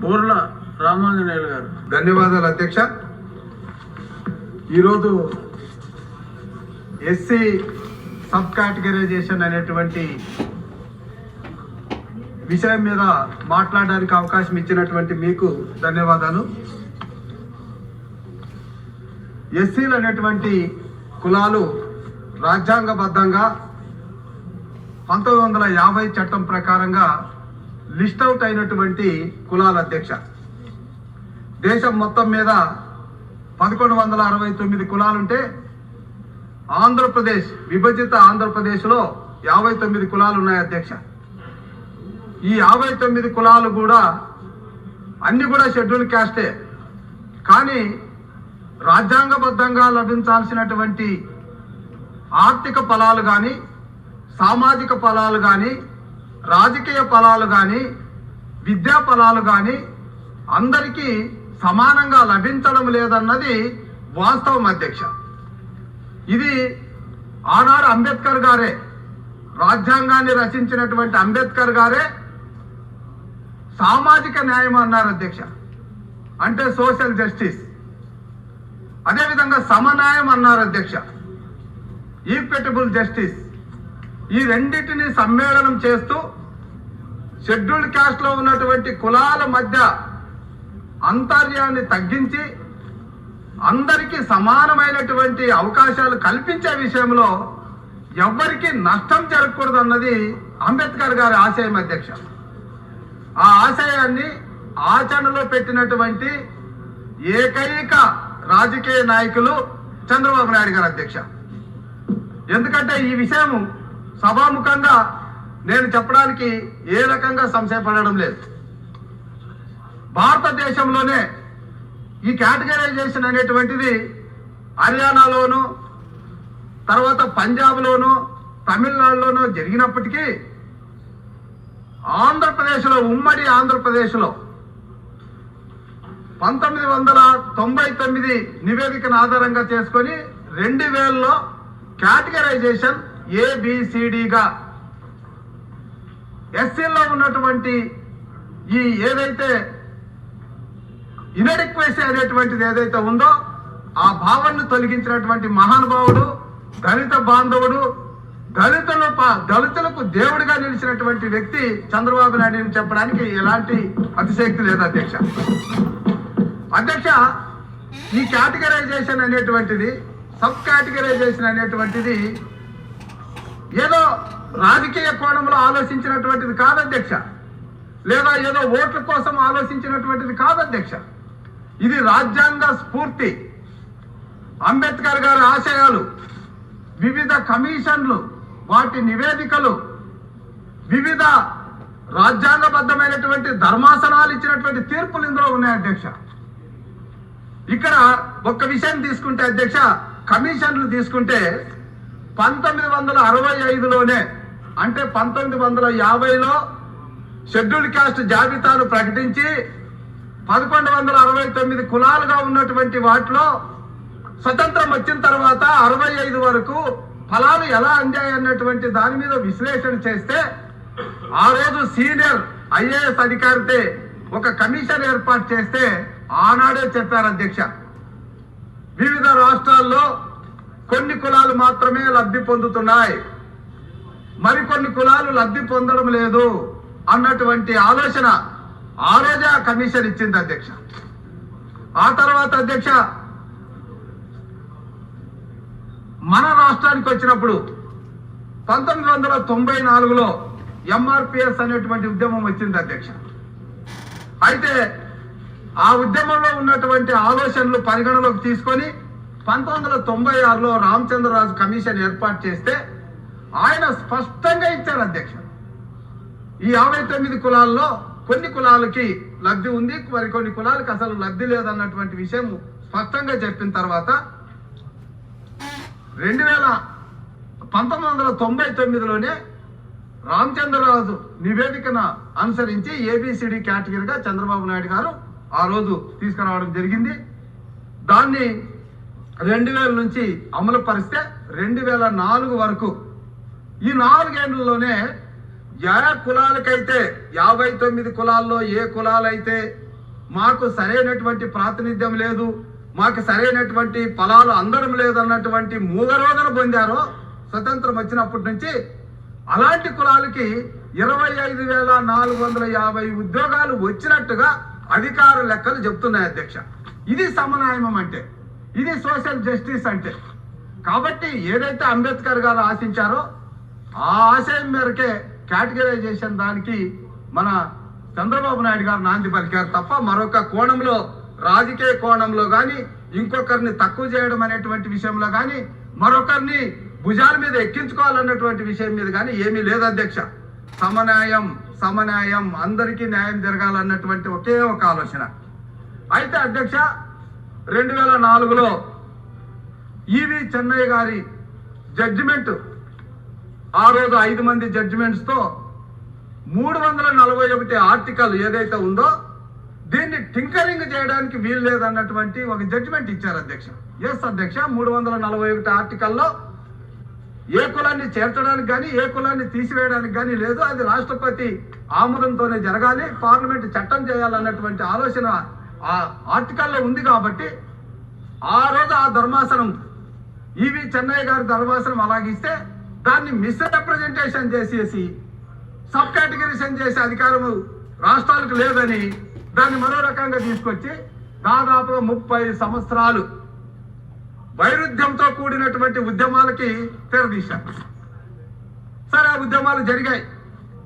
బోర్ల రామాంజనేయులు గారు. ధన్యవాదాలు అధ్యక్ష. ఈరోజు ఎస్సీ సబ్ కేటగరైజేషన్ అనేటువంటి విషయం మీద మాట్లాడడానికి అవకాశం ఇచ్చినటువంటి మీకు ధన్యవాదాలు. ఎస్సీలు అనేటువంటి కులాలు రాజ్యాంగబద్ధంగా పంతొమ్మిది వందల యాభై చట్టం ప్రకారంగా లిస్ట్ అవుట్ అయినటువంటి కులాల అధ్యక్ష. దేశం మొత్తం మీద పదకొండు వందల అరవై తొమ్మిది కులాలుంటే ఆంధ్రప్రదేశ్ విభజిత ఆంధ్రప్రదేశ్లో యాభై తొమ్మిది కులాలు ఉన్నాయి అధ్యక్ష. ఈ యాభై తొమ్మిది కులాలు కూడా అన్ని కూడా షెడ్యూల్ క్యాస్టే. కానీ రాజ్యాంగబద్ధంగా లభించాల్సినటువంటి ఆర్థిక ఫలాలు కానీ సామాజిక ఫలాలు కానీ రాజకీయ ఫలాలు కానీ విద్యా ఫలాలు కానీ అందరికీ సమానంగా లభించడం లేదన్నది వాస్తవం అధ్యక్ష. ఇది ఆనాడు అంబేద్కర్ గారే రాజ్యాంగాన్ని రచించినటువంటి అంబేద్కర్ గారే సామాజిక న్యాయం అన్నారు అధ్యక్ష. అంటే సోషల్ జస్టిస్. అదేవిధంగా సమన్యాయం అన్నారు అధ్యక్ష. Equitable justice. ఈ రెండింటిని సమ్మేళనం చేస్తూ షెడ్యూల్డ్ క్యాస్ట్లో ఉన్నటువంటి కులాల మధ్య అంతర్యాన్ని తగ్గించి అందరికీ సమానమైనటువంటి అవకాశాలు కల్పించే విషయంలో ఎవ్వరికీ నష్టం జరగకూడదు అన్నది అంబేద్కర్ గారి ఆశయం అధ్యక్ష. ఆ ఆశయాన్ని ఆచరణలో పెట్టినటువంటి ఏకైక రాజకీయ నాయకులు చంద్రబాబు నాయుడు గారు అధ్యక్ష. ఎందుకంటే ఈ విషయం సభాముఖంగా నేను చెప్పడానికి ఏ రకంగా సంశయపడడం లేదు. భారతదేశంలోనే ఈ కేటగరైజేషన్ అనేటువంటిది హర్యానాలోను తర్వాత పంజాబ్లోను తమిళనాడులోనూ జరిగినప్పటికీ ఆంధ్రప్రదేశ్లో ఉమ్మడి ఆంధ్రప్రదేశ్లో పంతొమ్మిది వందల తొంభై తొమ్మిది నివేదికను ఆధారంగా చేసుకొని రెండు వేలలో కేటగరైజేషన్ ఏబిసిడిగా ఎస్సీలో ఉన్నటువంటి ఈ ఏదైతే ఇనడిక్వెసీ అనేటువంటిది ఏదైతే ఉందో ఆ భావనను తొలగించినటువంటి మహానుభావుడు దళిత బాంధవుడు దళితుల దళితులకు దేవుడిగా నిలిచినటువంటి వ్యక్తి చంద్రబాబు నాయుడు అని చెప్పడానికి ఎలాంటి అతిశక్తి లేదు అధ్యక్ష. అధ్యక్ష ఈ కేటగరైజేషన్ అనేటువంటిది సబ్ కేటగరైజేషన్ అనేటువంటిది ఏదో రాజకీయ కోణంలో ఆలోచించినటువంటిది కాదు అధ్యక్ష. లేదా ఏదో ఓట్ల కోసం ఆలోచించినటువంటిది కాదు అధ్యక్ష. ఇది రాజ్యాంగ స్ఫూర్తి. అంబేద్కర్ గారి ఆశయాలు వివిధ కమిషన్లు వాటి నివేదికలు వివిధ రాజ్యాంగబద్ధమైనటువంటి ధర్మాసనాలు ఇచ్చినటువంటి తీర్పులు ఇందులో ఉన్నాయి అధ్యక్ష. ఇక్కడ ఒక్క విషయం తీసుకుంటే అధ్యక్ష కమిషన్లు తీసుకుంటే పంతొమ్మిది వందల అరవై ఐదులోనే అంటే పంతొమ్మిది వందల యాభైలో షెడ్యూల్డ్ క్యాస్ట్ జాబితాను ప్రకటించి పదకొండు వందల అరవై తొమ్మిది కులాలుగా ఉన్నటువంటి వాటిలో స్వతంత్రం వచ్చిన తర్వాత అరవై ఐదు వరకు ఫలాలు ఎలా అందాయి అన్నటువంటి దాని మీద విశ్లేషణ చేస్తే ఆ రోజు సీనియర్ ఐఏఎస్ అధికారితే ఒక కమిషన్ ఏర్పాటు చేస్తే ఆనాడే చెప్పారు అధ్యక్ష. వివిధ రాష్ట్రాల్లో కొన్ని కులాలు మాత్రమే లబ్ధి పొందుతున్నాయి. మరికొన్ని కులాలు లబ్ధి పొందడం లేదు అన్నటువంటి ఆలోచన ఆ రోజే ఆ కమిషన్ ఇచ్చింది అధ్యక్ష. ఆ తర్వాత అధ్యక్ష మన రాష్ట్రానికి వచ్చినప్పుడు పంతొమ్మిది వందల తొంభై నాలుగులో ఎంఆర్పిఎస్ అనేటువంటి ఉద్యమం వచ్చింది అధ్యక్ష. అయితే ఆ ఉద్యమంలో ఉన్నటువంటి ఆలోచనలు పరిగణలోకి తీసుకొని పంతొమ్మిది వందల తొంభై ఆరులో రామచంద్రరాజు కమిషన్ ఏర్పాటు చేస్తే ఆయన స్పష్టంగా ఇచ్చారు అధ్యక్ష. ఈ యాభై తొమ్మిది కులాల్లో కొన్ని కులాలకి లబ్ధి ఉంది మరి కొన్ని కులాలకి అసలు లబ్ధి లేదన్నటువంటి విషయం స్పష్టంగా చెప్పిన తర్వాత రెండు వేల పంతొమ్మిది వందల తొంభై తొమ్మిదిలోనే రామచంద్రరాజు నివేదికను అనుసరించి ఏబిసిడి కేటగిరీగా చంద్రబాబు నాయుడు గారు ఆ రోజు తీసుకురావడం జరిగింది. దాన్ని రెండు వేల నుంచి అమలు పరిస్తే రెండు వేల నాలుగు వరకు. ఈ నాలుగేళ్ళలోనే ఏ కులాలకైతే యాభై తొమ్మిది కులాల్లో ఏ కులాలైతే మాకు సరైనటువంటి ప్రాతినిధ్యం లేదు మాకు సరైనటువంటి ఫలాలు అందడం లేదన్నటువంటి మూగరోధన పొందారో స్వతంత్రం వచ్చినప్పటి నుంచి అలాంటి కులాలకి ఇరవై ఐదు వేల నాలుగు వందల యాభై ఉద్యోగాలు వచ్చినట్టుగా అధికార లెక్కలు చెప్తున్నాయి అధ్యక్ష. ఇది సమన్వయం అంటే. ఇది సోషల్ జస్టిస్ అంటే. కాబట్టి ఏదైతే అంబేద్కర్ గారు ఆశించారో ఆ ఆశయం మేరకే కేటగిరైజేషన్ దానికి మన చంద్రబాబు నాయుడు గారు నాంది పలికారు తప్ప మరొక కోణంలో రాజకీయ కోణంలో కానీ ఇంకొకరిని తక్కువ చేయడం అనేటువంటి విషయంలో కానీ మరొకరిని భుజాల మీద ఎక్కించుకోవాలన్నటువంటి విషయం మీద కానీ ఏమీ లేదు అధ్యక్ష. సమన్యాయం సమన్యాయం అందరికీ న్యాయం జరగాలన్నటువంటి ఒకే ఒక ఆలోచన. అయితే అధ్యక్ష రెండు వేల నాలుగులో ఈవి చెన్నయ్య గారి జడ్జిమెంట్. ఆ రోజు ఐదు మంది జడ్జిమెంట్స్తో మూడు వందల నలభై ఒకటి ఆర్టికల్ ఏదైతే ఉందో దీన్ని టింకరింగ్ చేయడానికి వీలు లేదన్నటువంటి ఒక జడ్జిమెంట్ ఇచ్చారు అధ్యక్ష. ఎస్ అధ్యక్ష మూడు వందల నలభై ఒకటి ఆర్టికల్లో ఏ కులాన్ని చేర్చడానికి కానీ ఏ కులాన్ని తీసివేయడానికి కానీ లేదు. అది రాష్ట్రపతి ఆమోదంతోనే జరగాలి. పార్లమెంట్ చట్టం చేయాలన్నటువంటి ఆలోచన ఆ ఆర్టికల్లో ఉంది కాబట్టి ఆ రోజు ఆ ధర్మాసనం ఈవి చెన్నయ్య గారి ధర్మాసనం అలాగిస్తే దాన్ని మిస్రిప్రజెంటేషన్ చేసేసి సబ్ కేటగిరీషన్ చేసే అధికారము రాష్ట్రాలకు లేదని దాన్ని మరో రకంగా తీసుకొచ్చి దాదాపుగా ముప్పై సంవత్సరాలు వైరుధ్యంతో కూడినటువంటి ఉద్యమాలకి తెరదీశారు. సరే ఆ ఉద్యమాలు జరిగాయి.